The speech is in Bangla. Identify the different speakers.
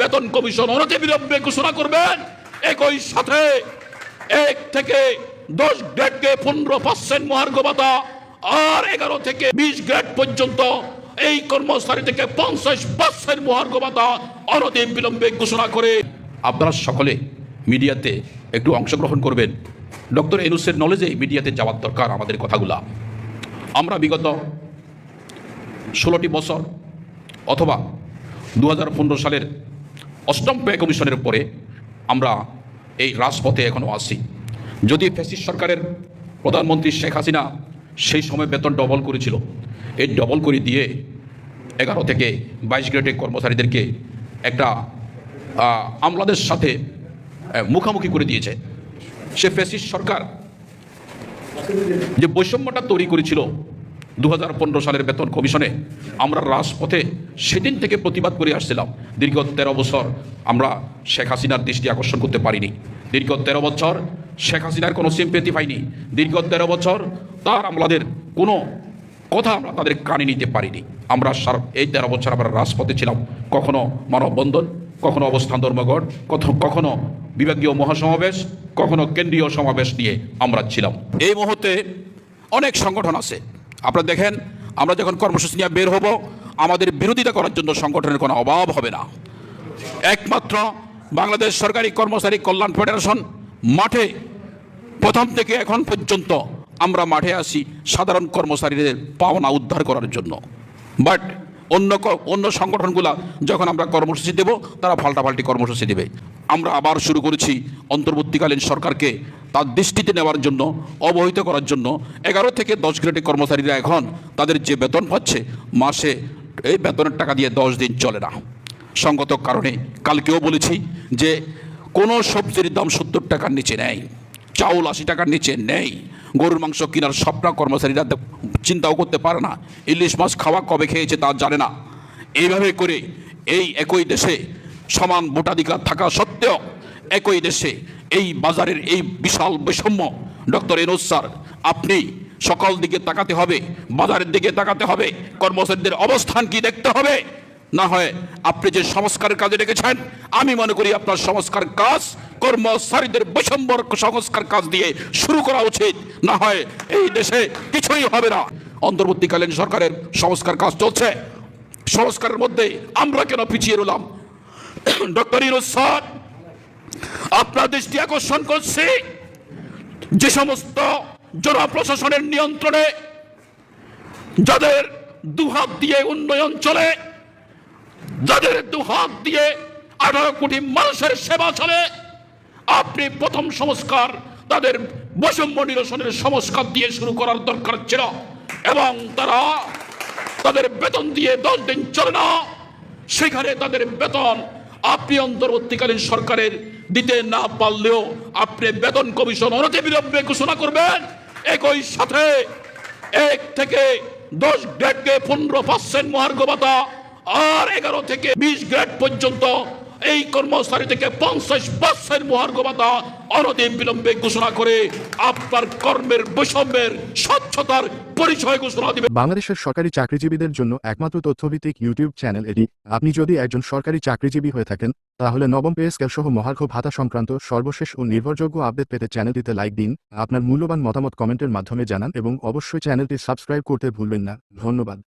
Speaker 1: বেতন কমিশন অনতি বিলম্বে ঘোষণা করবেন। একই সাথে এক থেকে দশ গ্রেডকে পনেরো পার্সেন্ট মহার্ঘ ভাতা আর এগারো থেকে বিশ গ্রেড পর্যন্ত এই কর্মচারী থেকে পঞ্চাশ পার্সেন্ট মহার্ঘ ভাতা অনতি বিলম্বে ঘোষণা করে। আপনারা সকলে মিডিয়াতে একটু অংশগ্রহণ করবেন। ডক্টর এনুসের নলেজে মিডিয়াতে যাওয়ার দরকার আমাদের কথাগুলা। আমরা বিগত ষোলোটি বছর অথবা দু হাজার পনেরো সালের অষ্টম পে কমিশনের পরে আমরা এই রাজপথে এখনও আসি যদি ফ্যাসিস্ট সরকারের প্রধানমন্ত্রী শেখ হাসিনা সেই সময় বেতন ডবল করেছিল, এই ডবল করে দিয়ে এগারো থেকে বাইশ গ্রেডের কর্মচারীদেরকে একটা আমলাদের সাথে মুখামুখি করে দিয়েছে। সে ফ্যাসিস্ট সরকার যে বৈষম্যটা তৈরি করেছিল দু হাজার পনেরো সালের বেতন কমিশনে আমরা রাজপথে সেদিন থেকে প্রতিবাদ করে আসছিলাম। দীর্ঘ তেরো বছর আমরা শেখ হাসিনার দৃষ্টি আকর্ষণ করতে পারিনি। দীর্ঘ তেরো বছর শেখ হাসিনার কোনো সিম্পেতি পাইনি। দীর্ঘ তেরো বছর তার আমলাদের কোনো কথা আমরা তাদের কানে নিতে পারিনি। আমরা সার এই তেরো বছর আমরা রাজপথে ছিলাম। কখনো মানববন্ধন, কখনো অবস্থান ধর্মঘট কখনো বিভাগীয় মহাসমাবেশ, কখনো কেন্দ্রীয় সমাবেশ নিয়ে আমরা ছিলাম। এই মুহূর্তে অনেক সংগঠন আছে। আপনারা দেখেন, আমরা যখন কর্মসূচি নিয়ে বের হব, আমাদের বিরোধিতা করার জন্য সংগঠনের কোনো অভাব হবে না। একমাত্র বাংলাদেশ সরকারি কর্মচারী কল্যাণ ফেডারেশন মাঠে, প্রথম থেকে এখন পর্যন্ত আমরা মাঠে আসি সাধারণ কর্মচারীদের পাওনা উদ্ধার করার জন্য। বাট অন্য অন্য সংগঠনগুলা যখন আমরা কর্মসূচি দেব, তারা পাল্টাপাল্টি কর্মসূচি দেবে। আমরা আবার শুরু করেছি অন্তর্বর্তীকালীন সরকারকে তার দৃষ্টিতে নেওয়ার জন্য, অবহিত করার জন্য। এগারো থেকে দশ গ্রেডের কর্মচারীরা এখন তাদের যে বেতন পাচ্ছে মাসে এই বেতনের টাকা দিয়ে দশ দিন চলে না। সঙ্গত কারণে কালকেও বলেছি যে, কোনো সবজির দাম সত্তর টাকার নিচে নেই, চাউল আশি টাকার নিচে নেই, গরুর মাংস কেনার স্বপ্ন কর্মচারীরা চিন্তাও করতে পারে না। ইলিশ মাছ খাওয়া কবে খেয়েছে তা জানে না। এইভাবে করে এই একই দেশে সমান ভোটাধিকার থাকা সত্ত্বেও একই দেশে এই বাজারের এই বিশাল বৈষম্য, ডক্টর এনোজ স্যার, আপনি সকল দিকে তাকাতে হবে, বাজারের দিকে তাকাতে হবে, কর্মচারীদের অবস্থান কি দেখতে হবে? না হয় আপনি যে সংস্কারের কাজে ডেকেছেন, আমি মনে করি আপনার সংস্কার কাজ কর্মচারীদের বৈষম্যর সংস্কার কাজ দিয়ে শুরু করা উচিত। না হয় এই দেশে কিছুই হবে না। অন্তর্বর্তীকালীন সরকারের সংস্কার কাজ চলছে। সংস্কারের মধ্যে আমরা কেন পিছিয়ে রইলাম? ডক্টর ইরোজ স্যার, আপনার দৃষ্টি আকর্ষণ করছি। যে সমস্ত জনপ্রশাসনের নিয়ন্ত্রণে যাদের দুহাত দিয়ে উন্নয়ন চলে, যাদের দুহাত দিয়ে আঠারো কোটি মানুষের সেবা চলে আপনি প্রথম সংস্কার তাদের বৈষম্য নিরসনের সংস্কার দিয়ে শুরু করার দরকার ছিল। এবং তারা তাদের বেতন দিয়ে দশ দিন চলে না। সেখানে তাদের বেতন আপনি অন্তর্বর্তীকালীন সরকারের দিতে না পারলেও আপনি বেতন কমিশন অনতি বিলম্বে ঘোষণা করবেন। একই সাথে এক থেকে দশ গ্রেডকে পনেরো পার্সেন্ট মহার্ঘ ভাতা আর এগারো থেকে বিশ গ্রেড পর্যন্ত এই কর্মচারী থেকে পঞ্চাশ মহার্ঘ ভাতা অনতি বিলম্বে ঘোষণা করে আপনার কর্মের বৈষম্যের স্বচ্ছতার পরিচয় ঘোষণা দিবে।
Speaker 2: বাংলাদেশের সরকারি চাকরিজীবীদের জন্য একমাত্র তথ্যভিত্তিক ইউটিউব চ্যানেল এটি। আপনি যদি একজন সরকারি চাকরিজীবী হয়ে থাকেন, তাহলে নবম পে স্কেল সহ মহার্ঘ ভাতা সংক্রান্ত সর্বশেষ ও নির্ভরযোগ্য আপডেট পেতে চ্যানেলটিতে লাইক দিন, আপনার মূল্যবান মতামত কমেন্টের মাধ্যমে জানান এবং অবশ্যই চ্যানেলটি সাবস্ক্রাইব করতে ভুলবেন না। ধন্যবাদ।